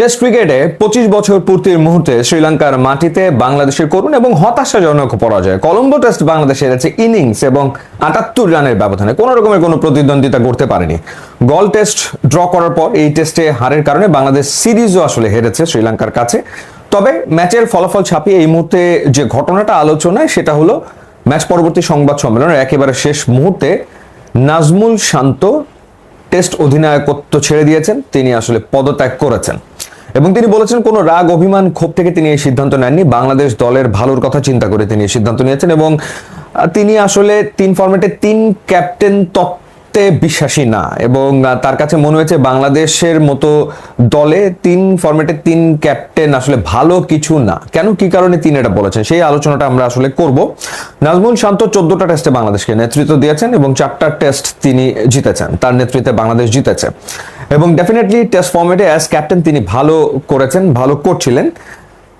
Test ক্রিকেটে পঁচিশ বছর পূর্তির মুহূর্তে শ্রীলঙ্কার মাটিতে বাংলাদেশের করুন এবং হতাশাজনক পরাজয়। কলম্বো টেস্ট বাংলাদেশ হেরেছে ইনিংস এবং আটাত্তর রানের ব্যবধানে। কোনো রকমের কোনো প্রতিদ্বন্দ্বিতা করতে পারেনি। গল টেস্ট ড্র করার পর এই টেস্টে হারের কারণে বাংলাদেশ সিরিজও আসলে হেরেছে শ্রীলঙ্কার কাছে। তবে ম্যাচের ফলাফল ছাপিয়ে এই মুহূর্তে যে ঘটনাটা আলোচনায় সেটা হলো ম্যাচ পরবর্তী সংবাদ সম্মেলনের একেবারে শেষ মুহূর্তে নাজমুল শান্ত টেস্ট অধিনায়কত্ব ছেড়ে দিয়েছেন। তিনি আসলে পদত্যাগ করেছেন। এবং তিনি বলেছেন, কোনো রাগ, অভিমান, ক্ষোভ থেকে তিনি এই সিদ্ধান্ত নেননি। বাংলাদেশ দলের ভালোর কথা চিন্তা করে তিনি এই সিদ্ধান্ত নিয়েছেন এবং তিনি আসলে তিন ফরম্যাটে তিন ক্যাপ্টেন তত্ত্বে বিশ্বাসী না এবং তার কাছে মনে হয়েছে বাংলাদেশের মতো দলে তিন ফরম্যাটে তিন ক্যাপ্টেন আসলে ভালো কিছু না। কেন, কি কারণে তিনি এটা বলেছেন, সেই আলোচনাটা আমরা আসলে করব। নাজমুল শান্ত চোদ্দটা টেস্টে বাংলাদেশকে নেতৃত্ব দিয়েছেন এবং চারটা টেস্ট তিনি জিতেছেন। তার নেতৃত্বে বাংলাদেশ জিতেছে। এবং ডেফিনেটলি টেস্ট ফর্মেটে অ্যাজ ক্যাপ্টেন তিনি ভালো করেছেন, ভালো করছিলেন।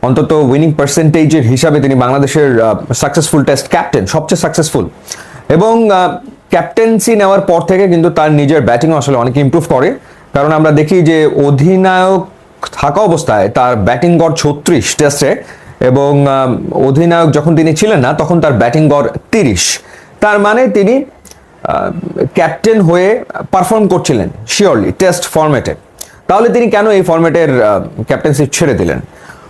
অন্তত উইনিং পার্সেন্টেজের হিসাবে তিনি বাংলাদেশের সাকসেসফুল টেস্ট ক্যাপ্টেন সবচেয়ে সাকসেসফুল এবং ক্যাপ্টেন্সি নেওয়ার পর থেকে কিন্তু তার নিজের ব্যাটিংও আসলে অনেক ইম্প্রুভ করে। কারণ আমরা দেখি যে অধিনায়ক থাকা অবস্থায় তার ব্যাটিং গড় ছত্রিশ টেস্টে এবং অধিনায়ক যখন তিনি ছিলেন না, তখন তার ব্যাটিং গড় তিরিশ। তার মানে তিনি ক্যাপ্টেন হয়ে পারফর্ম করছিলেন শিওরলি টেস্ট ফরম্যাটে তাহলে তিনি কেন এই ফরম্যাটের ক্যাপ্টেন্সি ছেড়ে দিলেন?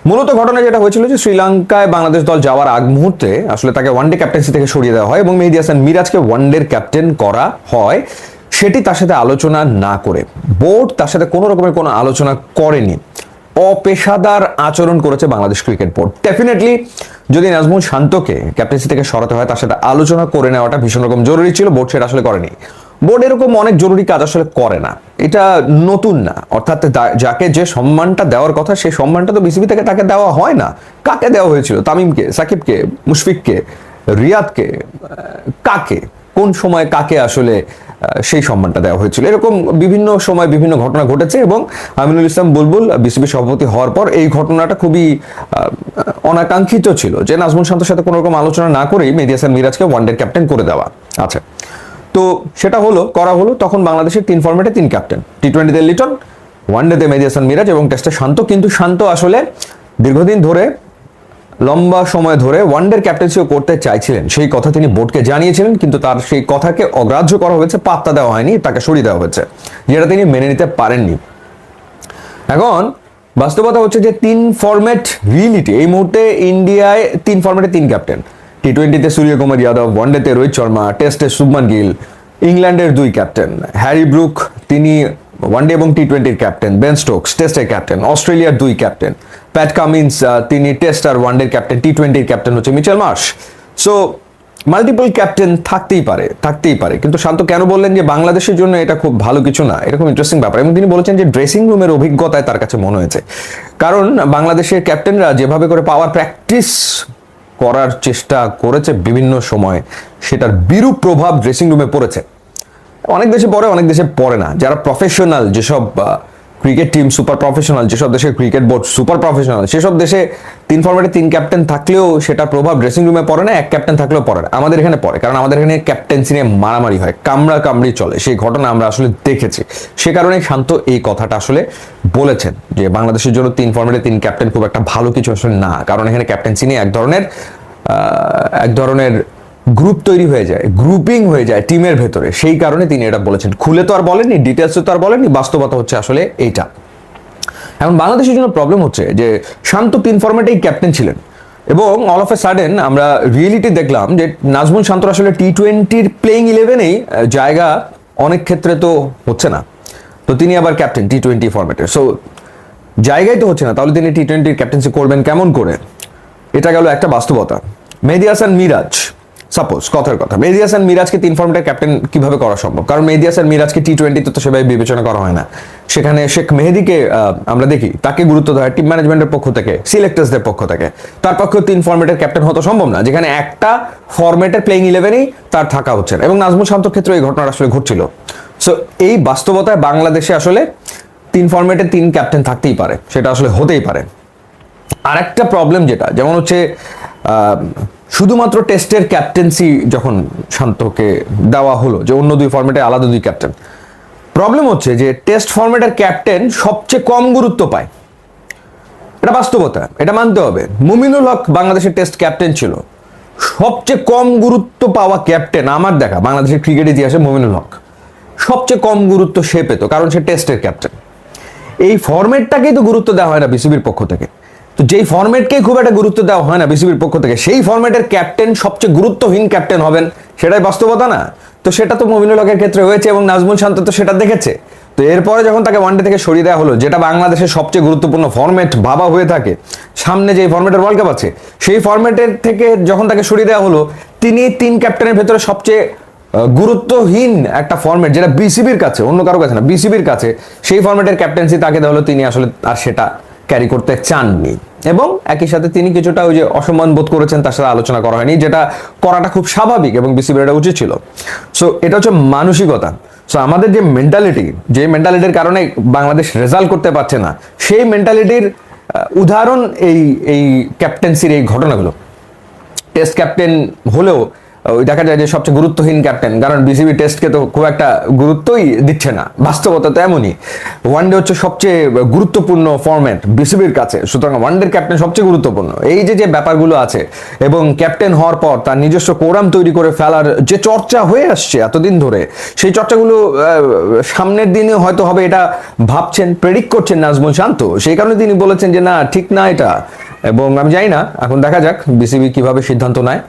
মূলত ঘটনা যেটা হয়েছিল যে শ্রীলঙ্কায় বাংলাদেশ দল যাওয়ার আগ মুহূর্তে আসলে তাকে ওয়ানডে ক্যাপ্টেন্সি থেকে সরিয়ে দেওয়া হয় এবং মেহেদি হাসান মিরাজকে ওয়ানডের ক্যাপ্টেন করা হয়। সেটি তার সাথে আলোচনা না করে বোর্ড তার সাথে কোনো রকমের কোনো আলোচনা করেনি। অপেশাদার আচরণ করেছে বাংলাদেশ ক্রিকেট বোর্ড। ডেফিনেটলি যদি নাজমুল শান্তকে ক্যাপ্টেন্সি থেকে সরাতে হয়, তার সাথে আলোচনা করে নেওয়াটা ভীষণ রকম জরুরি ছিল, বোর্ড সেটা আসলে করেনি। বোর্ড এরকম অনেক জরুরি কাজ আসলে করে না। এটা নতুন না। অর্থাৎ যাকে যে সম্মানটা দেওয়ার কথা, সেই সম্মানটা তো বিসিবি থেকে তাকে দেওয়া হয় না। কাকে দেওয়া হয়েছিল? তামিমকে, সাকিবকে, মুশফিককে, রিয়াদকে, কাকে? কোন সময় কাকে আসলে সেই সম্মানটা দেওয়া হয়েছিল। এরকম বিভিন্ন সময় বিভিন্ন ঘটনা ঘটেছে এবং আমিনুল ইসলাম বুলবুল বিসিবি সভাপতি হওয়ার পর এই ঘটনাটা খুবই অনাকাঙ্ক্ষিত ছিল যে নাজমুল শান্তর সাথে কোনো রকম আলোচনা না করেই মেহেদি হাসান মিরাজকে ওয়ানডের ক্যাপ্টেন করে দেওয়া। আচ্ছা তো সেটা হলো, করা হলো তখন বাংলাদেশের তিন ফরম্যাটে তিন ক্যাপ্টেন। টি টোয়েন্টিতে লিটন ওয়ানডেতে মেহেদি হাসান মিরাজ এবং টেস্টে শান্ত। কিন্তু শান্ত আসলে দীর্ঘদিন ধরে লম্বা সময় ধরে ওয়ানডের ক্যাপ্টেন্সিও করতে চাইছিলেন। সেই কথা তিনি বোর্ডকে জানিয়েছিলেন, কিন্তু তার সেই কথাকে অগ্রাহ্য করা হয়েছে, পাত্তা দেওয়া হয়নি, তাকে সরিয়ে দেওয়া হয়েছে, যেটা তিনি মেনে নিতে পারেননি। এখন বাস্তবতা হচ্ছে যে তিন ফরম্যাট রিয়েলিটি এই মুহূর্তে ইন্ডিয়ায় তিন ফরম্যাটে তিন ক্যাপ্টেন টি টোয়েন্টিতে সূর্যকুমার যাদব ওয়ানডেতে রোহিত শর্মা টেস্টে শুভমান গিল ইংল্যান্ডের দুই ক্যাপ্টেন হ্যারি ব্রুক তিনি ওয়ানডে এবং টি টোয়েন্টির ক্যাপ্টেন বেন স্টোকস টেস্টের ক্যাপ্টেন অস্ট্রেলিয়ার দুই ক্যাপ্টেন প্যাট কামিন্স তিনি টেস্ট আর ওয়ানডের ক্যাপ্টেন টি টোয়েন্টির ক্যাপ্টেন হচ্ছে Mitchell Marsh so multiple captain থাকতেই পারে থাকতেই পারে। কিন্তু শান্ত কেন বললেন যে বাংলাদেশের জন্য এটা খুব ভালো কিছু না? এরকম ইন্টারেস্টিং ব্যাপার। এবং তিনি বলেছেন যে ড্রেসিং রুমের অভিজ্ঞতায় তার কাছে মনে হয়েছে। কারণ বাংলাদেশের ক্যাপ্টেনরা যেভাবে করে পাওয়ার প্র্যাকটিস করার চেষ্টা করেছে বিভিন্ন সময়, সেটার বিরূপ প্রভাব ড্রেসিং রুমে পড়েছে। অনেক দেশে পড়ে, অনেক দেশে পড়ে না। যারা প্রফেশনাল যেসব ক্রিকেট টিম সুপার প্রফেশনাল যেসব দেশের ক্রিকেট বোর্ড সুপার প্রফেশনাল সেসব দেশে তিন ফরম্যাটে তিন ক্যাপ্টেন থাকলেও সেটা প্রভাব ড্রেসিং রুমে পড়ে না, এক ক্যাপ্টেন থাকলেও পড়ে না। আমাদের এখানে পড়ে, কারণ আমাদের এখানে ক্যাপ্টেন্সি নিয়ে মারামারি হয়, কামড়া কামড়ি চলে। সেই ঘটনা আমরা আসলে দেখেছি। সে কারণে শান্ত এই কথাটা আসলে বলেছেন যে বাংলাদেশের জন্য তিন ফরম্যাটে তিন ক্যাপ্টেন খুব একটা ভালো কিছু আসলে না। কারণ এখানে ক্যাপ্টেন্সি নিয়ে এক ধরনের এক ধরনের গ্রুপ তৈরি হয়ে যায় গ্রুপিং হয়ে যায় টিমের ভেতরে। সেই কারণে তিনি এটা বলেছেন। খুলে তো আর বলেননি ডিটেলসে তো আর বলেননি, বাস্তবতা হচ্ছে আসলে এইটা। এখন বাংলাদেশের জন্য প্রবলেম হচ্ছে যে শান্ত তিন ফরম্যাটেই ক্যাপ্টেন ছিলেন। এবং অল অফ এ সাডেন আমরা রিয়েলিটি দেখলাম যে নাজমুল শান্তর আসলে টি টোয়েন্টির প্লেইং ইলেভেনেই জায়গা অনেক ক্ষেত্রে তো হচ্ছে না। তো তিনি আবার ক্যাপ্টেন টি টোয়েন্টি ফরম্যাটে সো জায়গায় তো হচ্ছে না। তাহলে তিনি টি টোয়েন্টির ক্যাপ্টেন্সি করবেন কেমন করে? এটা গেল একটা বাস্তবতা। মেহেদি হাসান মিরাজ সাপোজ কথার কথা। মেহেদি হাসান মিরাজকে তিন ফর্মেটের ক্যাপ্টেন কীভাবে করা সম্ভব? কারণ মেহেদি হাসান মিরাজকে টি টোয়েন্টিতে তো সেভাবে বিবেচনা করা হয় না। সেখানে শেখ মেহেদিকে আমরা দেখি, তাকে গুরুত্ব দেওয়া হয় টিম ম্যানেজমেন্টের পক্ষ থেকে সিলেক্টার্সদের পক্ষ থেকে। তার পক্ষেও তিন ফর্মেটের ক্যাপ্টেন হতো সম্ভব না, যেখানে একটা ফর্মেটের প্লেইং ইলেভেনেই তার থাকা হচ্ছে। এবং নাজমুল শান্তর ক্ষেত্রে এই ঘটনাটা আসলে ঘটছিল। সো এই বাস্তবতায় বাংলাদেশে আসলে তিন ফর্মেটে তিন ক্যাপ্টেন থাকতেই পারে। সেটা আসলে হতেই পারে। আর একটা প্রবলেম যেটা, যেমন হচ্ছে শুধুমাত্র টেস্টের ক্যাপ্টেন্সি যখন শান্তকে দেওয়া হলো, যে অন্য দুই ফর্মেটে আলাদা দুই ক্যাপ্টেন প্রবলেম হচ্ছে যে টেস্ট ফর্মেটের ক্যাপ্টেন সবচেয়ে কম গুরুত্ব পায়। এটা বাস্তবতা, এটা মানতে হবে। মুমিনুল হক বাংলাদেশের টেস্ট ক্যাপ্টেন ছিল। সবচেয়ে কম গুরুত্ব পাওয়া ক্যাপ্টেন আমার দেখা, বাংলাদেশের ক্রিকেট ইতিহাসে মুমিনুল হক। সবচেয়ে কম গুরুত্ব সে পেত, কারণ সে টেস্টের ক্যাপ্টেন এই ফরম্যাটটাকেই তো গুরুত্ব দেওয়া হয় না বিসিবির পক্ষ থেকে। তো যেই ফরম্যাটকেই খুব একটা গুরুত্ব দেওয়া হয় না বিসিবির পক্ষ থেকে, সেই ফরম্যাটের ক্যাপ্টেন সবচেয়ে গুরুত্বহীন ক্যাপ্টেন হবেন। সেটাই বাস্তবতা না? তো সেটা তো মমিনুল হকের ক্ষেত্রে হয়েছে এবং নাজমুল শান্ত তো সেটা দেখেছে। তো এরপরে যখন তাকে ওয়ানডে থেকে সরিয়ে দেওয়া হলো, যেটা বাংলাদেশের সবচেয়ে গুরুত্বপূর্ণ ফরম্যাট ভাবা হয়ে থাকে, সামনে যে ফরম্যাটের ওয়ার্ল্ড কাপ আছে, সেই ফরম্যাটের থেকে যখন তাকে সরিয়ে দেওয়া হলো, তিনি তিন ক্যাপ্টেনের ভেতরে সবচেয়ে গুরুত্বহীন একটা ফরম্যাট, যেটা বিসিবির কাছে, অন্য কারও কাছে না, বিসিবির কাছে, সেই ফরম্যাটের ক্যাপ্টেন্সি তাকে দেওয়া হলো, তিনি আসলে আর সেটা ক্যারি করতে চাননি। এবং একই সাথে তিনি কিছুটা ওই যে অসম্মান বোধ করেছেন, তার সাথে আলোচনা করা হয়নি, যেটা করাটা খুব স্বাভাবিক এবং বিসিবির এটা উচিত ছিল। সো এটা হচ্ছে মানসিকতা। সো আমাদের যে মেন্টালিটি যে মেন্টালিটির কারণে বাংলাদেশ রেজাল্ট করতে পারছে না, সেই মেন্টালিটির উদাহরণ এই এই ক্যাপ্টেন্সির এই ঘটনাগুলো। টেস্ট ক্যাপ্টেন হলেও ওই দেখা যায় যে সবচেয়ে গুরুত্বহীন ক্যাপ্টেন কারণ বিসিবি টেস্টকে তো খুব একটা গুরুত্বই দিচ্ছে না। বাস্তবতা তো এমনই। ওয়ানডে হচ্ছে সবচেয়ে গুরুত্বপূর্ণ ফরম্যাট বিসিবির কাছে। সুতরাং ওয়ানডের ক্যাপ্টেন সবচেয়ে গুরুত্বপূর্ণ। এই যে যে ব্যাপারগুলো আছে, এবং ক্যাপ্টেন হওয়ার পর তার নিজস্ব কোরাম তৈরি করে ফেলার যে চর্চা হয়ে আসছে এতদিন ধরে, সেই চর্চাগুলো সামনের দিনে হয়তো হবে এটা ভাবছেন প্রেডিক্ট করছেন নাজমুল শান্ত। সেই কারণে তিনি বলেছেন যে, না, ঠিক না এটা। এবং আমি জানি না, এখন দেখা যাক বিসিবি কীভাবে সিদ্ধান্ত নেয়।